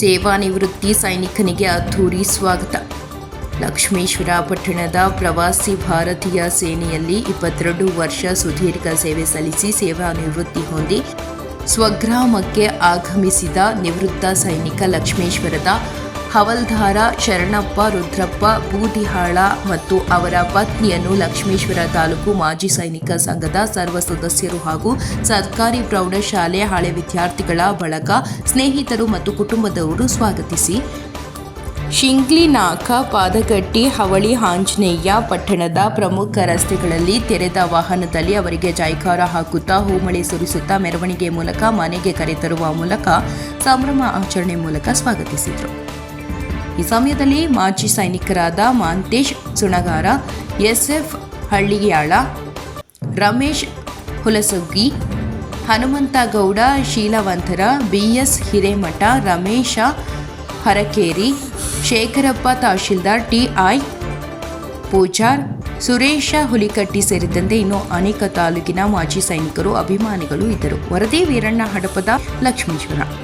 ಸೇವಾನಿವೃತ್ತಿ ಸೈನಿಕನಿಗೆ ಅದ್ಧೂರಿ ಸ್ವಾಗತ. ಲಕ್ಷ್ಮೇಶ್ವರ ಪಟ್ಟಣದ ಪ್ರವಾಸಿ ಭಾರತೀಯ ಸೇನೆಯಲ್ಲಿ ಇಪ್ಪತ್ತೆರಡು ವರ್ಷ ಸುದೀರ್ಘ ಸೇವೆ ಸಲ್ಲಿಸಿ ಸೇವಾನಿವೃತ್ತಿ ಹೊಂದಿ, ಸ್ವಗ್ರಾಮಕ್ಕೆ ಆಗಮಿಸಿದ ನಿವೃತ್ತ ಸೈನಿಕ ಲಕ್ಷ್ಮೇಶ್ವರದ ಹವಲ್ದಾರ ಶರಣಪ್ಪ, ರುದ್ರಪ್ಪ, ಬೂದಿಹಾಳ ಮತ್ತು ಅವರ ಪತ್ನಿಯನ್ನು ಲಕ್ಷ್ಮೇಶ್ವರ ತಾಲೂಕು ಮಾಜಿ ಸೈನಿಕ ಸಂಘದ ಸರ್ವ ಸದಸ್ಯರು ಹಾಗೂ ಸರ್ಕಾರಿ ಪ್ರೌಢಶಾಲೆ ಹಳೆ ವಿದ್ಯಾರ್ಥಿಗಳ ಬಳಗ ಸ್ನೇಹಿತರು ಮತ್ತು ಕುಟುಂಬದವರು ಸ್ವಾಗತಿಸಿ. ಶಿಂಗ್ಲಿನಾಕ, ಪಾದಗಟ್ಟಿ, ಹವಳಿ, ಆಂಜನೇಯ ಪಟ್ಟಣದ ಪ್ರಮುಖ ರಸ್ತೆಗಳಲ್ಲಿ ತೆರೆದ ವಾಹನದಲ್ಲಿ ಅವರಿಗೆ ಜೈಕಾರ ಹಾಕುತ್ತಾ ಹೂಮಳೆ ಸುರಿಸುತ್ತಾ ಮೆರವಣಿಗೆ ಮೂಲಕ ಮನೆಗೆ ಕರೆತರುವ ಮೂಲಕ ಸಂಭ್ರಮ ಆಚರಣೆ ಮೂಲಕ ಸ್ವಾಗತಿಸಿದರು. ಈ ಸಮಯದಲ್ಲಿ ಮಾಜಿ ಸೈನಿಕರಾದ Mantesh Sunagar, S F Haliyal, Ramesh Hulasuggi Hanumantagouda Sheelavantar, B S Hiremath, Ramesh Harakeri, Shekharappa Tahasildar, T I Pujar, Suresh Hulikatti ಸೇರಿದಂತೆ ಇನ್ನೂ ಅನೇಕ ತಾಲೂಕಿನ ಮಾಜಿ ಸೈನಿಕರು, ಅಭಿಮಾನಿಗಳು ಇದ್ದರು. ವರದಿ ವೀರಣ್ಣ ಹಡಪದ ಲಕ್ಷ್ಮೀಶ್ವರ.